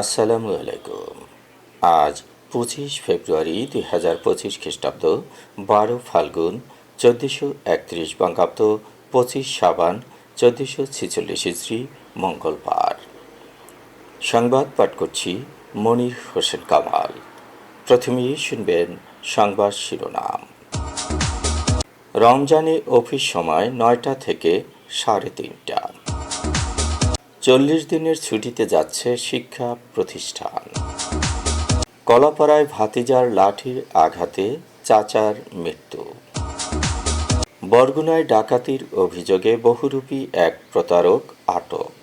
আসসালামু আলাইকুম আজ পঁচিশ ফেব্রুয়ারি দুই হাজার পঁচিশ খ্রিস্টাব্দ, বারো ফাল্গুন, চোদ্দোশো একত্রিশ বঙ্গাব্দ, পঁচিশ সাবান চোদ্দোশো ছেচল্লিশ ইস্রি মঙ্গলবার। সংবাদ পাঠ করছি মনির হোসেন কামাল। প্রথমেই শুনবেন সংবাদ শিরোনাম। রমজানে অফিস সময় নয়টা থেকে সাড়ে তিনটা। চল্লিশ দিনের ছুটিতে যাচ্ছে শিক্ষা প্রতিষ্ঠান। কলাপাড়ায় ভাতিজার লাঠির আঘাতে চাচার মৃত্যু। বরগুনায় ডাকাতির অভিযোগে বহুরূপী এক প্রতারক আটক।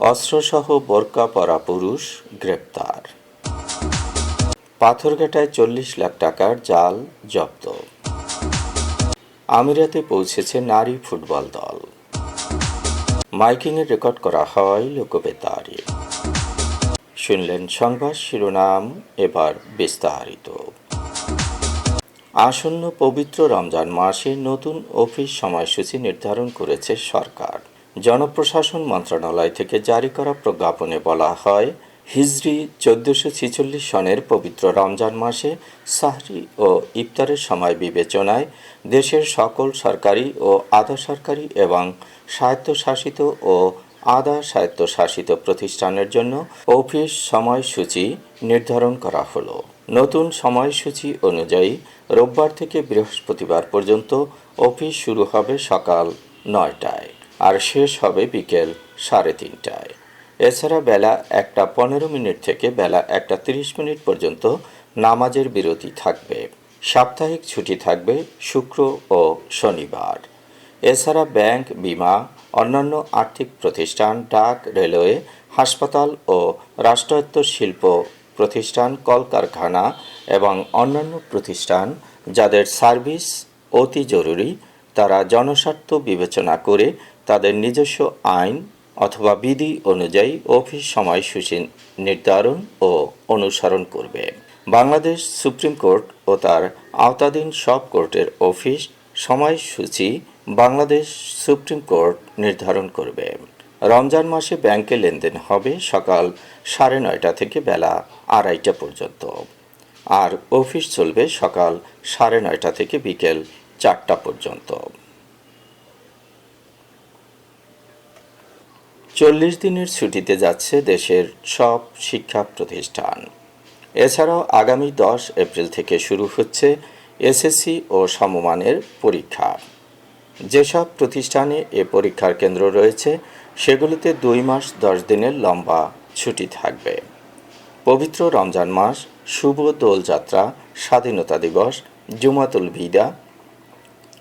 অস্ত্রসহ বোরকা পরা পুরুষ গ্রেপ্তার। পাথরঘাটায় চল্লিশ লাখ টাকার জাল জব্দ। আমিরাতে পৌঁছেছে নারী ফুটবল দল। মাইকিংয়ে রেকর্ড করা হয় লোকবেতারে। শুনলেন সংবাদ শিরোনাম, এবার বিস্তারিত। আসন্ন পবিত্র রমজান মাসে নতুন অফিস সময়সূচি নির্ধারণ করেছে সরকার। জনপ্রশাসন মন্ত্রণালয় থেকে জারি করা প্রজ্ঞাপনে বলা হয়, হিজরি চোদ্দশো ছিচল্লিশ সনের পবিত্র রমজান মাসে সাহরি ও ইফতারের সময় বিবেচনায় দেশের সকল সরকারি ও আধা সরকারি এবং স্বায়ত্তশাসিত ও আধা স্বায়ত্তশাসিত প্রতিষ্ঠানের জন্য অফিস সময়সূচি নির্ধারণ করা হলো। নতুন সময়সূচি অনুযায়ী রোববার থেকে বৃহস্পতিবার পর্যন্ত অফিস শুরু হবে সকাল নয়টায় আর শেষ হবে বিকেল সাড়ে তিনটায়। এছাড়া বেলা একটা পনেরো মিনিট থেকে বেলা একটা তিরিশ মিনিট পর্যন্ত নামাজের বিরতি থাকবে। সাপ্তাহিক ছুটি থাকবে শুক্র ও শনিবার। এছাড়া ব্যাংক, বিমা, অন্যান্য আর্থিক প্রতিষ্ঠান, ডাক, রেলওয়ে, হাসপাতাল ও রাষ্ট্রায়ত্ত শিল্প প্রতিষ্ঠান, কলকারখানা এবং অন্যান্য প্রতিষ্ঠান যাদের সার্ভিস অতি জরুরি, তারা জনস্বার্থ বিবেচনা করে তাদের নিজস্ব আইন অথবা বিধি অনুযায়ী অফিস সময়সূচি নির্ধারণ ও অনুসরণ করবে। বাংলাদেশ সুপ্রিম কোর্ট ও তার আওতাধীন সব কোর্টের অফিস সময়সূচি বাংলাদেশ সুপ্রিম কোর্ট নির্ধারণ করবে। রমজান মাসে ব্যাংকে লেনদেন হবে সকাল সাড়ে নয়টা থেকে বেলা আড়াইটা পর্যন্ত। আর অফিস চলবে সকাল সাড়ে নয়টা থেকে বিকেল চারটা পর্যন্ত। চল্লিশ দিনের ছুটিতে যাচ্ছে দেশের সব শিক্ষা প্রতিষ্ঠান। এছাড়াও আগামী দশ এপ্রিল থেকে শুরু হচ্ছে এসএসসি ও সমমানের পরীক্ষা। যেসব প্রতিষ্ঠানে এ পরীক্ষার কেন্দ্র রয়েছে, সেগুলিতে দুই মাস দশ দিনের লম্বা ছুটি থাকবে। পবিত্র রমজান মাস, শুভ দোলযাত্রা, স্বাধীনতা দিবস, জুমাতুল ভিদা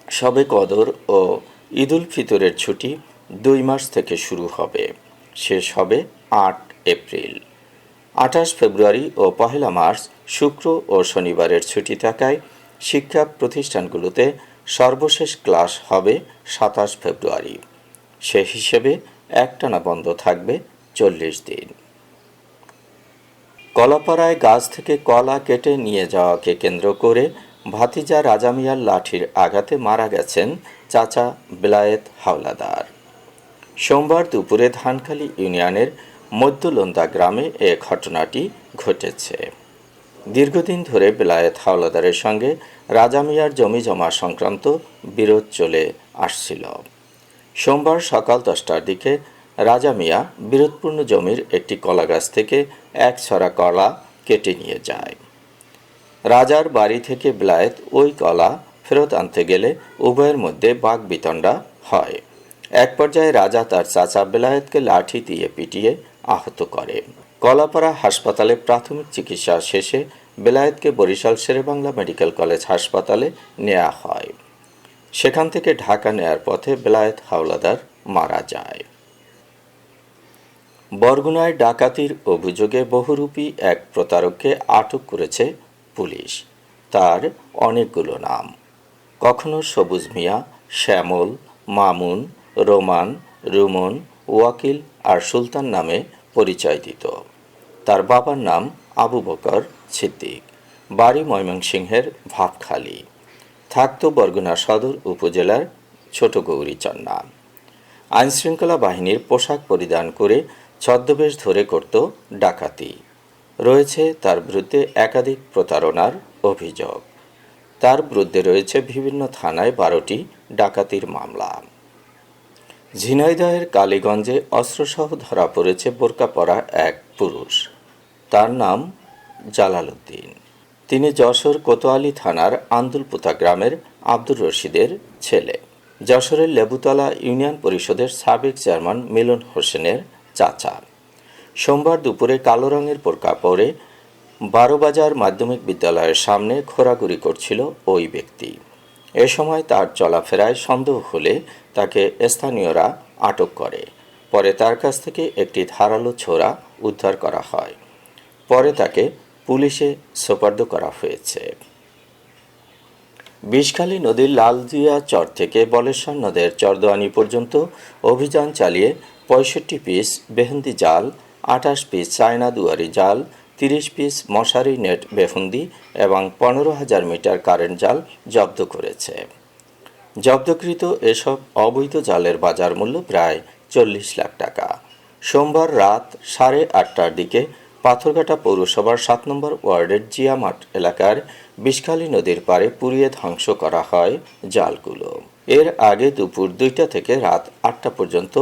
শবে কদর ও ঈদুল ফিতরের ছুটি দুই মাস থেকে শুরু হবে। শেষ হবে আট এপ্রিল। আঠাশ ফেব্রুয়ারি ও পহেলা মার্চ, শুক্র ও শনিবারের ছুটি থাকায় শিক্ষা প্রতিষ্ঠানগুলোতে সর্বশেষ ক্লাস হবে সাতাশ ফেব্রুয়ারি। সে হিসেবে একটানা বন্ধ থাকবে চল্লিশ দিন। কলাপাড়ায় গাছ থেকে কলা কেটে নিয়ে যাওয়াকে কেন্দ্র করে ভাতিজা রাজামিয়ার লাঠির আঘাতে মারা গেছেন চাচা বিলায়েত হাওলাদার। সোমবার দুপুরে ধানখালী ইউনিয়নের মধ্যলন্দা গ্রামে এ ঘটনাটি ঘটেছে। দীর্ঘদিন ধরে বেলায়েত হাওলাদারের সঙ্গে রাজা মিয়ার জমি জমা সংক্রান্ত বিরোধ চলে আসছিল। সোমবার সকাল দশটার দিকে রাজা মিয়া বিরোধপূর্ণ জমির একটি কলা গাছ থেকে এক ছড়া কলা কেটে নিয়ে যায়। রাজার বাড়ি থেকে বেলায়েত ওই কলা ফেরত আনতে গেলে উভয়ের মধ্যে বাঘ বিতণ্ডা হয়। এক পর্যায়ে রাজা তার চাচা বেলায়েতকে লাঠি দিয়ে পিটিয়ে আহত করে। কলাপাড়া হাসপাতালে প্রাথমিক চিকিৎসা শেষে বেলায়েতকে বরিশাল শেরেবাংলা মেডিকেল কলেজ হাসপাতালে নেওয়া হয়। সেখান থেকে ঢাকা নেয়ার পথে বেলায়েত হাওলাদার মারা যায়। বরগুনায় ডাকাতির অভিযোগে বহুরূপী এক প্রতারককে আটক করেছে পুলিশ। তার অনেকগুলো নাম। কখনো সবুজ মিয়া, শ্যামল, মামুন, রোমান, রুমন ওয়াকিল আর সুলতান নামে পরিচয় দিত। তার বাবার নাম আবু বকর সিদ্দিক। বাড়ি ময়মনসিংহের ভাবখালি থাকত বরগুনা সদর উপজেলার ছোট গৌরীচন্না আইনশৃঙ্খলা বাহিনীর পোশাক পরিধান করে ছদ্মবেশ ধরে করত ডাকাতি। রয়েছে তার বিরুদ্ধে একাধিক প্রতারণার অভিযোগ। তার বিরুদ্ধে রয়েছে বিভিন্ন থানায় বারোটি ডাকাতির মামলা। ঝিনাইদহের কালীগঞ্জে অস্ত্রসহ ধরা পড়েছে বোরকা পরা এক পুরুষ। তার নাম জালালউদ্দিন। তিনি যশোর কোতোয়ালি থানার আন্দুলপুতা গ্রামের আব্দুর রশিদের ছেলে। যশোরের লেবুতলা ইউনিয়ন পরিষদের সাবেক চেয়ারম্যান মিলন হোসেনের চাচা। সোমবার দুপুরে কালো রঙের বোরকা পরে বারোবাজার মাধ্যমিক বিদ্যালয়ের সামনে ঘোরাঘুরি করছিল ওই ব্যক্তি। এ সময় তার চলাফেরায় সন্দেহ হলে তাকে স্থানীয়রা আটক করে। পরে তার কাছ থেকে একটি ধারালো ছোরা উদ্ধার করা হয়। পরে তাকে পুলিশে সোপার্দ করা হয়েছে। বিষখালী নদীর লালজিয়া চর থেকে বলেশ্বর নদের চরদোয়ানি পর্যন্ত অভিযান চালিয়ে পঁয়ষট্টি পিস বেহেন্দি জাল, আঠাশ পিস চায়না দুয়ারি জাল তিরিশ পিস মশারি নেট বেফুন্দি এবং পনেরো হাজার মিটার কারেন্ট জাল জব্দ করেছে। জব্দকৃত এসব অবৈধ জালের বাজার মূল্য প্রায় চল্লিশ লাখ টাকা। সোমবার রাত সাড়ে আটটার দিকে পাথরঘাটা পৌরসভার সাত নম্বর ওয়ার্ডের জিয়ামাঠ এলাকার বিষখালী নদীর পাড়ে পুড়িয়ে ধ্বংস করা হয় জালগুলো। এর আগে দুপুর দুইটা থেকে রাত আটটা পর্যন্ত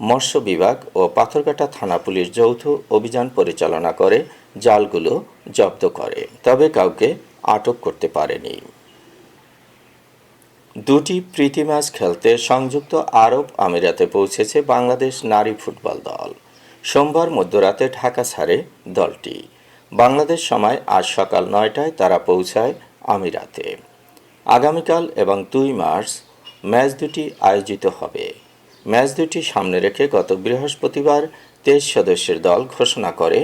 মৎস্য বিভাগ ও পাথরঘাটা থানা পুলিশ যৌথ অভিযান পরিচালনা করে জালগুলো জব্দ করে, তবে কাউকে আটক করতে পারেনি। দুটি প্রীতি ম্যাচ খেলতে সংযুক্ত আরব আমিরাতে পৌঁছেছে বাংলাদেশ নারী ফুটবল দল। সোমবার মধ্যরাতে ঢাকা ছাড়ে দলটি। বাংলাদেশ সময় আজ সকাল নয়টায় তারা পৌঁছায় আমিরাতে। আগামীকাল এবং দুই মার্চ ম্যাচ দুটি আয়োজিত হবে। ম্যাচ দুটি সামনে রেখে গত বৃহস্পতিবার তেইশ সদস্যের দল ঘোষণা করে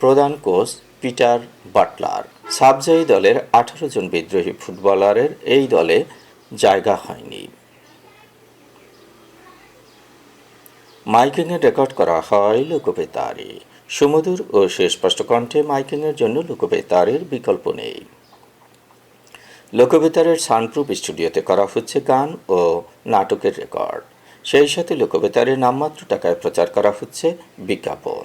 প্রধান কোচ পিটার বাটলার। সাবজয়ী দলের আঠারো জন বিদ্রোহী ফুটবলারের এই দলে জায়গা হয়নি। মাইকিংয়ে রেকর্ড করা হয় লোকবেতারে সুমধুর ও সুস্পষ্ট কণ্ঠে মাইকিংয়ের জন্য লোকবেতারের বিকল্প নেই। লোকবেতারের সানপ্রুফ স্টুডিওতে করা হচ্ছে গান ও নাটকের রেকর্ড। সেই সাথে লোকবেতারের নামমাত্র টাকায় প্রচার করা হচ্ছে বিজ্ঞাপন।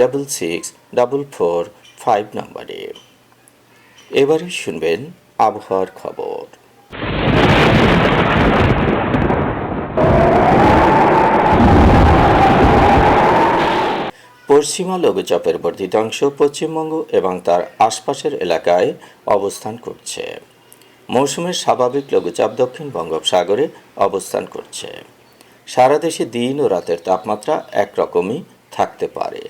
double six double four five নম্বরে। এবারে শুনবেন আবহাওয়ার খবর। পশ্চিমা লঘুচাপের বর্ধিত অংশ পশ্চিমবঙ্গ এবং তার আশপাশের এলাকায় অবস্থান করছে। মৌসুমের স্বাভাবিক লঘুচাপ দক্ষিণ বঙ্গোপসাগরে অবস্থান করছে। সারা দেশে দিন ও রাতের তাপমাত্রা একরকমই থাকতে পারে।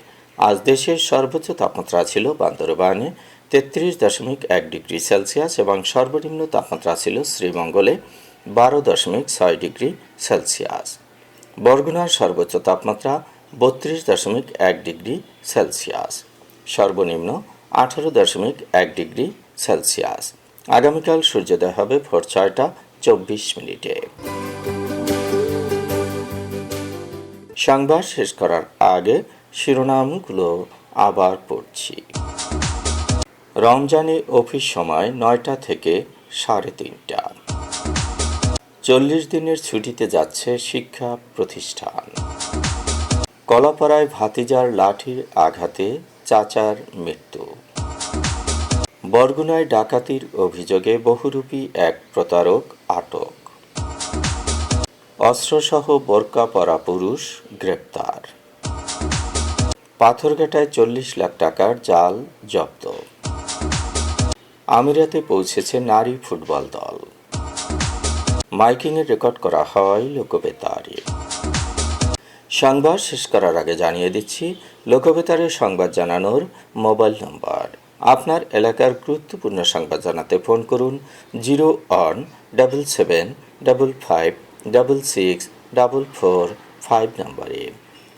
আজ দেশের সর্বোচ্চ তাপমাত্রা ছিল বান্দরবানে তেত্রিশ দশমিক এক ডিগ্রি সেলসিয়াস এবং সর্বনিম্ন তাপমাত্রা ছিল শ্রীমঙ্গলে বারো দশমিক ছয় ডিগ্রি সেলসিয়াস। বরগুনার সর্বোচ্চ তাপমাত্রা বত্রিশ দশমিক এক ডিগ্রি সেলসিয়াস। সর্বনিম্ন আঠারো দশমিক এক ডিগ্রি সেলসিয়াস। আগামীকাল সূর্যোদয় হবে ভোর ছয়টা চব্বিশ মিনিটে। সংবাদ শেষ করার আগে শিরোনামগুলো আবার পড়ছি। রমজানে অফিস সময় নয়টা থেকে সাড়ে তিনটা। চল্লিশ দিনের ছুটিতে যাচ্ছে শিক্ষা প্রতিষ্ঠান। কলাপাড়ায় ভাতিজার লাঠির আঘাতে চাচার মৃত্যু। বরগুনায় ডাকাতির অভিযোগে বহুরূপী এক প্রতারক আটক। অস্ত্রসহ বোরকা পরা পুরুষ গ্রেপ্তার। পাথরঘাটায় চল্লিশ লাখ টাকার জাল জব্দ। আমিরাতে পৌঁছেছে নারী ফুটবল দল। মাইকিংয়ে রেকর্ড করা হয় লোকবেতারে। সংবাদ শেষ করার আগে জানিয়ে দিচ্ছি, লোকবেতারে সংবাদ জানানোর মোবাইল নম্বর। আপনার এলাকার গুরুত্বপূর্ণ সংবাদ জানাতে ফোন করুন zero one double seven double five double six double four five নম্বরে।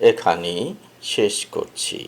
এখানেই শেষ করছি।